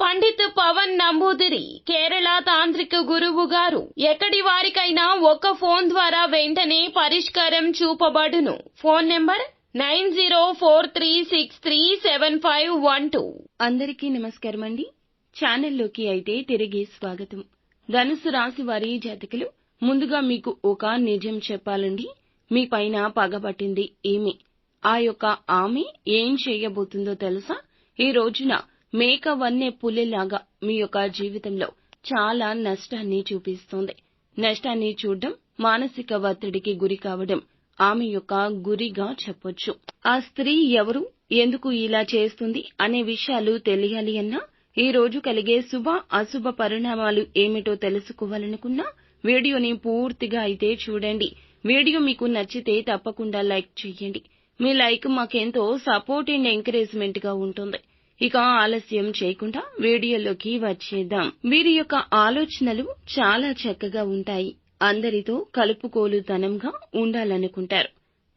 పండిత్ పవన్ నంబూదిరి కేరళ తాంత్రిక గురువు గారు. ఎక్కడి వారికైనా ఒక్క ఫోన్ ద్వారా వెంటనే పరిష్కారం చూపబడును. Phone number nine zero four three six three seven five one two. అందరికీ నమస్కారం అండి. ఛానల్లోకి అయితే తిరిగి స్వాగతం. ధనుసు రాశి వారి జాతకులు ముందుగా మీకు ఒక నిజం చెప్పాలండి. మీ పైన పగబట్టింది ఏమి? ఆ యొక్క ఆమె ఏం చేయబోతుందో తెలుసా? ఈ రోజున మేక వన్నే పులిలాగా మీ యొక్క జీవితంలో చాలా నష్టాన్ని చూపిస్తోంది. నష్టాన్ని చూడడం మానసిక ఒత్తిడికి గురి కావడం ఆమె యొక్క గురిగా చెప్పొచ్చు. ఆ స్త్రీ ఎవరు? ఎందుకు ఇలా చేస్తుంది? అనే విషయాలు తెలియాలి అన్నా ఈ రోజు కలిగే శుభ అశుభ పరిణామాలు ఏమిటో తెలుసుకోవాలనుకున్నా వీడియోని పూర్తిగా అయితే చూడండి. వీడియో మీకు నచ్చితే తప్పకుండా లైక్ చేయండి. మీ లైక్ మాకెంతో సపోర్ట్ అండ్ ఎంకరేజ్మెంట్గా ఉంటుంది. ఇక ఆలస్యం చేయకుండా వీడియోలోకి వచ్చేద్దాం. వీరి యొక్క ఆలోచనలు చాలా చక్కగా ఉంటాయి. అందరితో కలుపుకోలుతనంగా ఉండాలనుకుంటారు.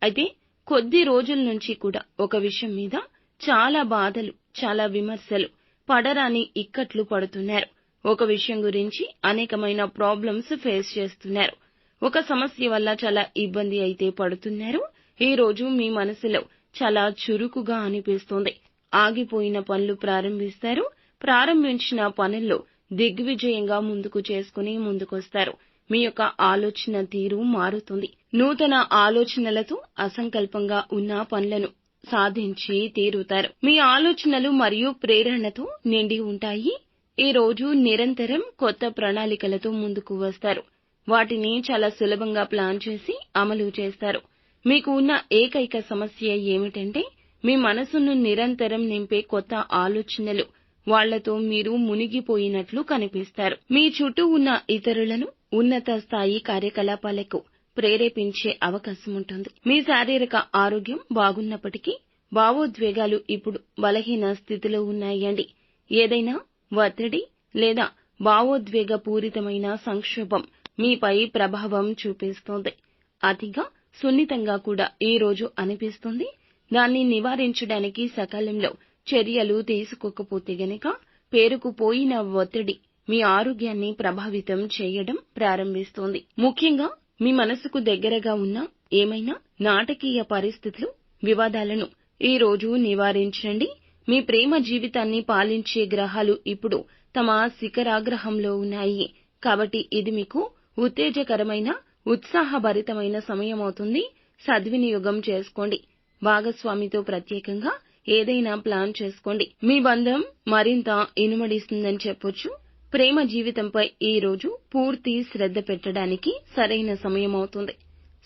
అయితే కొద్ది రోజుల నుంచి కూడా ఒక విషయం మీద చాలా బాధలు చాలా విమర్శలు పడరాని ఇక్కట్లు పడుతున్నారు. ఒక విషయం గురించి అనేకమైన ప్రాబ్లమ్స్ ఫేస్ చేస్తున్నారు. ఒక సమస్య వల్ల చాలా ఇబ్బంది అయితే పడుతున్నారు. ఈ రోజు మీ మనసులో చాలా చురుకుగా అనిపిస్తుంది. ఆగిపోయిన పనులు ప్రారంభిస్తారు. ప్రారంభించిన పనుల్లో దిగ్విజయంగా ముందుకు చేసుకుని ముందుకొస్తారు. మీ యొక్క ఆలోచన తీరు మారుతుంది. నూతన ఆలోచనలతో అసంకల్పంగా ఉన్న పనులను సాధించి తీరుతారు. మీ ఆలోచనలు మరియు ప్రేరణతో నిండి ఉంటాయి. ఈ రోజు నిరంతరం కొత్త ప్రణాళికలతో ముందుకు వస్తారు. వాటిని చాలా సులభంగా ప్లాన్ చేసి అమలు చేస్తారు. మీకు ఉన్న ఏకైక సమస్య ఏమిటంటే మీ మనసును నిరంతరం నింపే కొత్త ఆలోచనలు. వాళ్ళతో మీరు మునిగిపోయినట్లు కనిపిస్తారు. మీ చుట్టూ ఉన్న ఇతరులను ఉన్నత స్థాయి కార్యకలాపాలకు ప్రేరేపించే అవకాశం ఉంటుంది. మీ శారీరక ఆరోగ్యం బాగున్నప్పటికీ భావోద్వేగాలు ఇప్పుడు బలహీన స్థితిలో ఉన్నాయండి. ఏదైనా ఒత్తిడి లేదా భావోద్వేగ పూరితమైన సంక్షోభం మీపై ప్రభావం చూపిస్తోంది. అతిగా సున్నితంగా కూడా ఈ రోజు అనిపిస్తుంది. దాన్ని నివారించడానికి సకాలంలో చర్యలు తీసుకోకపోతే గనక పేరుకుపోయిన ఒత్తిడి మీ ఆరోగ్యాన్ని ప్రభావితం చేయడం ప్రారంభిస్తుంది. ముఖ్యంగా మీ మనసుకు దగ్గరగా ఉన్న ఏమైనా నాటకీయ పరిస్థితులు వివాదాలను ఈ రోజు నివారించండి. మీ ప్రేమ జీవితాన్ని పాలించే గ్రహాలు ఇప్పుడు తమ శిఖరాగ్రహంలో ఉన్నాయి. కాబట్టి ఇది మీకు ఉత్తేజకరమైన ఉత్సాహభరితమైన సమయం అవుతుంది సద్వినియోగం చేసుకోండి. భాగస్వామితో ప్రత్యేకంగా ఏదైనా ప్లాన్ చేసుకోండి. మీ బంధం మరింత ఇనుమడిస్తుందని చెప్పొచ్చు. ప్రేమ జీవితంపై ఈ రోజు పూర్తి శ్రద్ధ పెట్టడానికి సరైన సమయం అవుతుంది.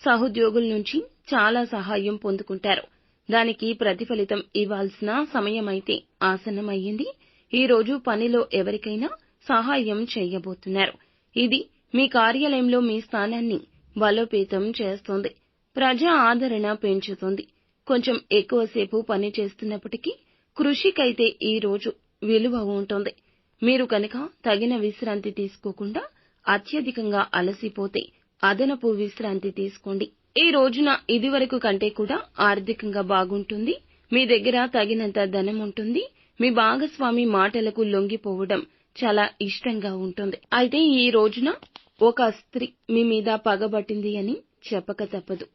సహోద్యోగుల నుంచి చాలా సహాయం పొందుకుంటారు. దానికి ప్రతిఫలితం ఇవ్వాల్సిన సమయమైతే ఆసన్నమయ్యింది. ఈ రోజు పనిలో ఎవరికైనా సహాయం చేయబోతున్నారు. ఇది మీ కార్యాలయంలో మీ స్థానాన్ని బలోపేతం చేస్తుంది. ప్రజా ఆదరణ పెంచుతుంది. కొంచెం ఎక్కువసేపు పని చేస్తున్నప్పటికీ కృషికైతే ఈ రోజు విలువ ఉంటుంది. మీరు కనుక తగిన విశ్రాంతి తీసుకోకుండా అత్యధికంగా అలసిపోతే అదనపు విశ్రాంతి తీసుకోండి. ఈ రోజున ఇదివరకు కంటే కూడా ఆర్థికంగా బాగుంటుంది. మీ దగ్గర తగినంత ధనం ఉంటుంది. మీ భాగస్వామి మాటలకు లొంగిపోవడం చాలా ఇష్టంగా ఉంటుంది. అయితే ఈ రోజున ఒక స్త్రీ మీ మీద పగబట్టింది అని చెప్పక తప్పదు.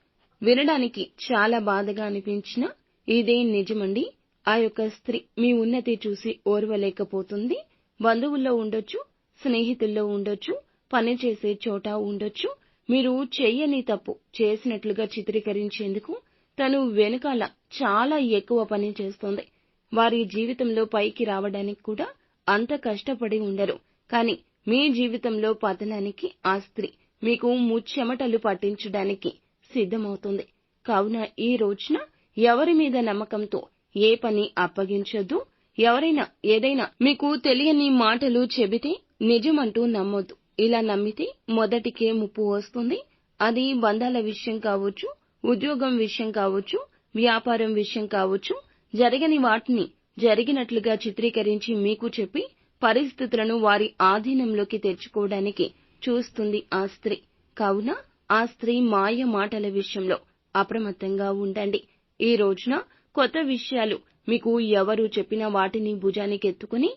వినడానికి చాలా బాధగా అనిపించినా ఇదే నిజమండి. ఆ యొక్క స్త్రీ మీ ఉన్నతి చూసి ఓర్వలేకపోతుంది. బంధువుల్లో ఉండొచ్చు స్నేహితుల్లో ఉండొచ్చు పని చేసే చోట ఉండొచ్చు. మీరు చెయ్యని తప్పు చేసినట్లుగా చిత్రీకరించేందుకు తను వెనుకాల చాలా ఎక్కువ పని చేస్తోంది. వారి జీవితంలో పైకి రావడానికి కూడా అంత కష్టపడి ఉండరు. కానీ మీ జీవితంలో పతనానికి ఆ స్త్రీ మీకు ముచ్చెమటలు పట్టించడానికి సిద్ధమవుతుంది. కావున ఈ రోజున ఎవరి మీద నమ్మకంతో ఏ పని అప్పగించొద్దు ఎవరైనా ఏదైనా మీకు తెలియని మాటలు చెబితే నిజమంటూ నమ్మొద్దు. ఇలా నమ్మితే మొదటికే ముప్పు వస్తుంది. అది బంధాల విషయం కావచ్చు ఉద్యోగం విషయం కావచ్చు వ్యాపారం విషయం కావచ్చు జరగని వాటిని జరిగినట్లుగా చిత్రీకరించి మీకు చెప్పి పరిస్థితులను వారి ఆధీనంలోకి తెచ్చుకోవడానికి చూస్తుంది ఆ స్త్రీ. కావున ఆ స్త్రీ మాయ మాటల విషయంలో అప్రమత్తంగా ఉండండి. ఈ రోజున కొత్త విషయాలు మీకు ఎవరు చెప్పిన వాటిని భుజానికెత్తుకుని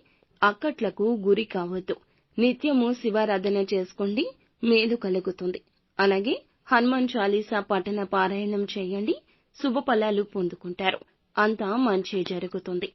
అక్కట్లకు గురి కావద్దు. నిత్యము శివారాధన చేసుకోండి మేలు కలుగుతుంది. అలాగే హనుమాన్ చాలీసా పఠన పారాయణం చేయండి శుభ ఫలాలు పొందుకుంటారు. అంతా మంచి జరుగుతుంది.